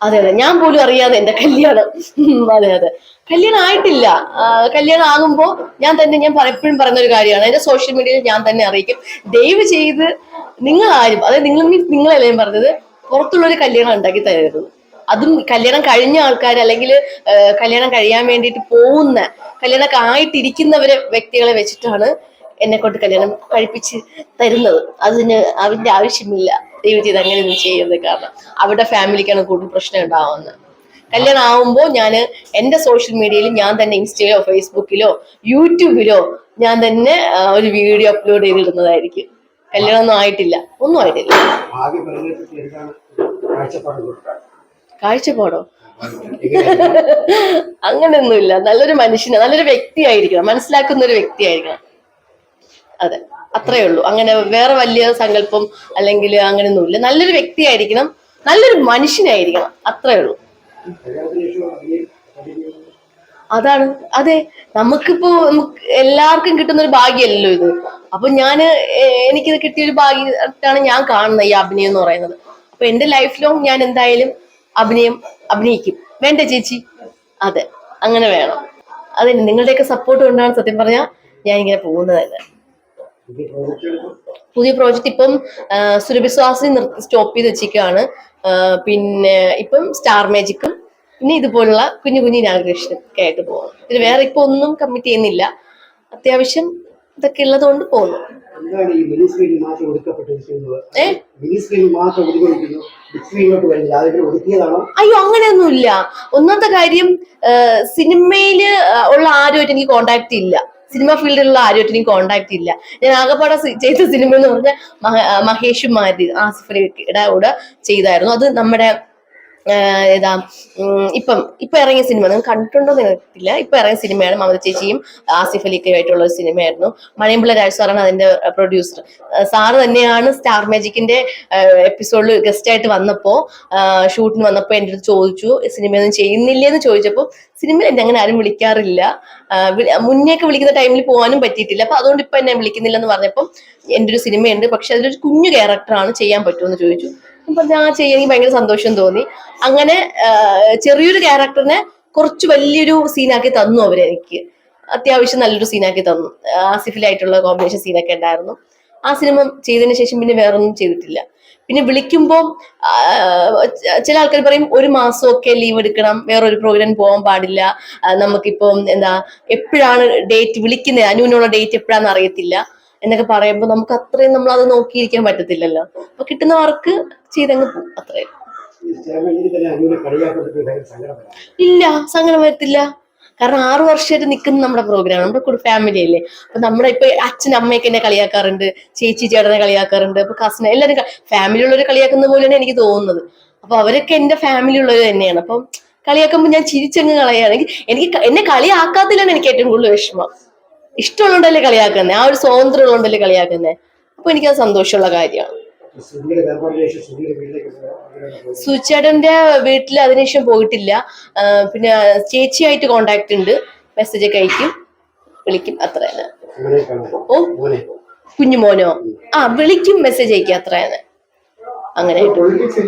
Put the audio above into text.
അതെ അതെ. ഞാൻ പോലും അറിയാതെ എന്റെ കല്യാണം. അതെ അതെ. കല്യാണം ആയിട്ടില്ല. കല്യാണം ആകുമ്പോ ഞാൻ തന്നെ ഞാൻ പലപ്പോഴും പറയുന്ന ഒരു കാര്യമാണ്. എന്റെ സോഷ്യൽ മീഡിയയിൽ ഞാൻ തന്നെ അറിയിക്കും. ദയവ് ചെയ്ത് നിങ്ങൾ ആരും അതായത് നിങ്ങൾ നിങ്ങളല്ലേ പറഞ്ഞത് പറഞ്ഞത് പുറത്തുള്ളൊരു കല്യാണം ഉണ്ടാക്കി തരരുത്. അതും കല്യാണം കഴിഞ്ഞ ആൾക്കാർ അല്ലെങ്കിൽ കല്യാണം കഴിയാൻ വേണ്ടിയിട്ട് പോകുന്ന കല്യാണമൊക്കെ ആയിട്ടിരിക്കുന്നവരെ വ്യക്തികളെ വെച്ചിട്ടാണ് എന്നെ കൊണ്ട് കല്യാണം കഴിപ്പിച്ച് തരുന്നത്. അതിന് അതിന്റെ ആവശ്യമില്ല. ദൈവം ചെയ്ത് അങ്ങനെയൊന്നും ചെയ്യരുത് കാരണം അവരുടെ ഫാമിലിക്കാണ് കൂടുതൽ പ്രശ്നം ഉണ്ടാവുന്നത്. കല്യാണം ആവുമ്പോൾ ഞാൻ എന്റെ സോഷ്യൽ മീഡിയയിൽ ഞാൻ തന്നെ ഇൻസ്റ്റയിലോ ഫേസ്ബുക്കിലോ യൂട്യൂബിലോ ഞാൻ തന്നെ ഒരു വീഡിയോ അപ്ലോഡ് ചെയ്തിടുന്നതായിരിക്കും. കല്യാണമൊന്നും ആയിട്ടില്ല. ഒന്നും ആയിട്ടില്ല. കാഴ്ചപ്പാട് അങ്ങനെയൊന്നുമില്ല. നല്ലൊരു മനുഷ്യനെ നല്ലൊരു വ്യക്തിയായിരിക്കണം. മനസ്സിലാക്കുന്ന ഒരു വ്യക്തിയായിരിക്കണം. അതെ. അത്രേ ഉള്ളൂ. അങ്ങനെ വേറെ വലിയ സങ്കല്പം അല്ലെങ്കിൽ അങ്ങനെയൊന്നുമില്ല നല്ലൊരു വ്യക്തിയായിരിക്കണം. നല്ലൊരു മനുഷ്യനായിരിക്കണം. അത്രേ ഉള്ളൂ. അതാണ്. അതെ. നമുക്കിപ്പോ നമുക്ക് എല്ലാവർക്കും കിട്ടുന്ന ഒരു ഭാഗ്യമല്ലല്ലോ ഇത്. അപ്പൊ ഞാൻ എനിക്കിത് കിട്ടിയ ഒരു ഭാഗ്യമായിട്ടാണ് ഞാൻ കാണുന്നത് ഈ അഭിനയം എന്ന് പറയുന്നത്. അപ്പൊ എന്റെ ലൈഫ് ലോങ് ഞാൻ എന്തായാലും അഭിനയം അഭിനയിക്കും. വേണ്ട ചേച്ചി? അതെ. അങ്ങനെ വേണം. അതെ നിങ്ങളുടെയൊക്കെ സപ്പോർട്ട് കൊണ്ടാണ് സത്യം പറഞ്ഞാൽ ഞാൻ ഇങ്ങനെ പോകുന്നത് തന്നെ. പുതിയ പ്രോജക്റ്റ് ഇപ്പം സുരഭിശ്വാസിനി നിർത്തി സ്റ്റോപ്പ് ചെയ്ത് വെച്ചിരിക്കുകയാണ്. പിന്നെ ഇപ്പം സ്റ്റാർ മാജിക്കും പിന്നെ ഇതുപോലുള്ള കുഞ്ഞു കുഞ്ഞു ഇനാഗ്രേഷനും ഒക്കെ ആയിട്ട് പോകുന്നു. പിന്നെ വേറെ ഇപ്പൊ ഒന്നും കമ്മിറ്റ് ചെയ്യുന്നില്ല. അത്യാവശ്യം ഇതൊക്കെ ഉള്ളതുകൊണ്ട് പോകുന്നു. അയ്യോ അങ്ങനെയൊന്നുമില്ല. ഒന്നാമത്തെ കാര്യം സിനിമയിൽ ഉള്ള ആരുമായിട്ട് എനിക്ക് കോണ്ടാക്ട് ഇല്ല. സിനിമ ഫീൽഡിലുള്ള ആരോട്ടിനും കോണ്ടാക്ട് ഇല്ല. ഞാൻ ആകെപ്പാടെ ചെയ്ത സിനിമ എന്ന് പറഞ്ഞാൽ മഹേഷും മാരി ആസിഫലിയുടെ കൂടെ ചെയ്തായിരുന്നു. അത് നമ്മുടെ ഏതാ ഇപ്പം ഇപ്പൊ ഇറങ്ങിയ സിനിമ നിങ്ങൾ കണ്ടിട്ടുണ്ടോ അറിയത്തില്ല. ഇപ്പൊ ഇറങ്ങിയ സിനിമയാണ് മമത ചേച്ചിയും ആസിഫ് അലിക്കും ആയിട്ടുള്ള ഒരു സിനിമയായിരുന്നു. മണിയമ്പിള്ള രാജ് സാറാണ് അതിന്റെ പ്രൊഡ്യൂസർ സാറ് തന്നെയാണ് സ്റ്റാർ മാജിക്കിന്റെ എപ്പിസോഡിൽ ഗസ്റ്റ് ആയിട്ട് വന്നപ്പോ ഷൂട്ടിന് വന്നപ്പോ എന്റെ അടുത്ത് ചോദിച്ചു സിനിമയൊന്നും ചെയ്യുന്നില്ല എന്ന് ചോദിച്ചപ്പോൾ സിനിമയിൽ എന്നെ അങ്ങനെ ആരും വിളിക്കാറില്ല. മുന്നേക്ക് വിളിക്കുന്ന ടൈമിൽ പോകാനും പറ്റിയിട്ടില്ല. അപ്പൊ അതുകൊണ്ട് ഇപ്പൊ എന്നെ വിളിക്കുന്നില്ല എന്ന് പറഞ്ഞപ്പോൾ എന്റെ ഒരു സിനിമയുണ്ട്. പക്ഷെ അതിലൊരു കുഞ്ഞു ക്യാരക്ടറാണ് ചെയ്യാൻ പറ്റുമെന്ന് ചോദിച്ചു. അപ്പൊ ഞാൻ ചെയ്യണമെങ്കിൽ ഭയങ്കര സന്തോഷം തോന്നി. അങ്ങനെ ചെറിയൊരു ക്യാരക്ടറിനെ കുറച്ച് വലിയൊരു സീനാക്കി തന്നു അവർ എനിക്ക്. അത്യാവശ്യം നല്ലൊരു സീനാക്കി തന്നു. ആസിഫിലായിട്ടുള്ള കോമ്പിനേഷൻ സീനൊക്കെ ഉണ്ടായിരുന്നു. ആ സിനിമ ചെയ്തതിന് ശേഷം പിന്നെ വേറൊന്നും ചെയ്തിട്ടില്ല. പിന്നെ വിളിക്കുമ്പോൾ ചില ആൾക്കാർ പറയും ഒരു മാസമൊക്കെ ലീവ് എടുക്കണം വേറൊരു പ്രോഗ്രാം പോകാൻ പാടില്ല. നമുക്കിപ്പം എന്താ എപ്പോഴാണ് ഡേറ്റ് വിളിക്കുന്നത്? അനുവിനുള്ള ഡേറ്റ് എപ്പോഴാണെന്ന് അറിയത്തില്ല. എന്നൊക്കെ പറയുമ്പോൾ നമുക്ക് അത്രയും നമ്മൾ അത് നോക്കിയിരിക്കാൻ പറ്റത്തില്ലല്ലോ. അപ്പൊ കിട്ടുന്ന വർക്ക് ചെയ്തങ്ങ് പോകും അത്രയും ഇല്ല സങ്കടം വരത്തില്ല. കാരണം ആറു വർഷമായിട്ട് നിൽക്കുന്ന നമ്മുടെ പ്രോഗ്രാം നമ്മുടെ കൂടെ ഫാമിലി അല്ലേ? അപ്പൊ നമ്മുടെ ഇപ്പൊ അച്ഛൻ അമ്മയൊക്കെ എന്നെ കളിയാക്കാറുണ്ട് ചേച്ചി ചേട്ടനെ കളിയാക്കാറുണ്ട് അപ്പൊ കസിൻ എല്ലാവരും ഫാമിലി ഉള്ളവരെ കളിയാക്കുന്ന പോലെയാണ് എനിക്ക് തോന്നുന്നത്. അപ്പൊ അവരൊക്കെ എന്റെ ഫാമിലി ഉള്ളവർ തന്നെയാണ്. അപ്പം കളിയാക്കുമ്പോൾ ഞാൻ ചിരിച്ചങ്ങ് കളയാണെങ്കിൽ എനിക്ക് എന്നെ കളിയാക്കാത്തില്ലാണ് എനിക്ക് ഏറ്റവും കൂടുതൽ വിഷമം. ഇഷ്ടമുള്ളതുകൊണ്ടല്ലേ കളിയാക്കുന്നത് ആ ഒരു സ്വാതന്ത്ര്യം ഉള്ളതുകൊണ്ടല്ലേ കളിയാക്കുന്നത് അപ്പൊ എനിക്കത് സന്തോഷമുള്ള കാര്യമാണ്. സുചേട്ടന്റെ വീട്ടിൽ അതിനുശേഷം പോയിട്ടില്ല. പിന്നെ ചേച്ചിയായിട്ട് കോണ്ടാക്ട് ഉണ്ട്. മെസ്സേജ് ഒക്കെ അയക്കും. വിളിക്കും. അത്ര തന്നെ ഓ മോനെ. കുഞ്ഞുമോനോ? ആ വിളിക്കും മെസ്സേജ് അയക്കും. അത്ര തന്നെ അങ്ങനെ പൊളിറ്റിക്സ്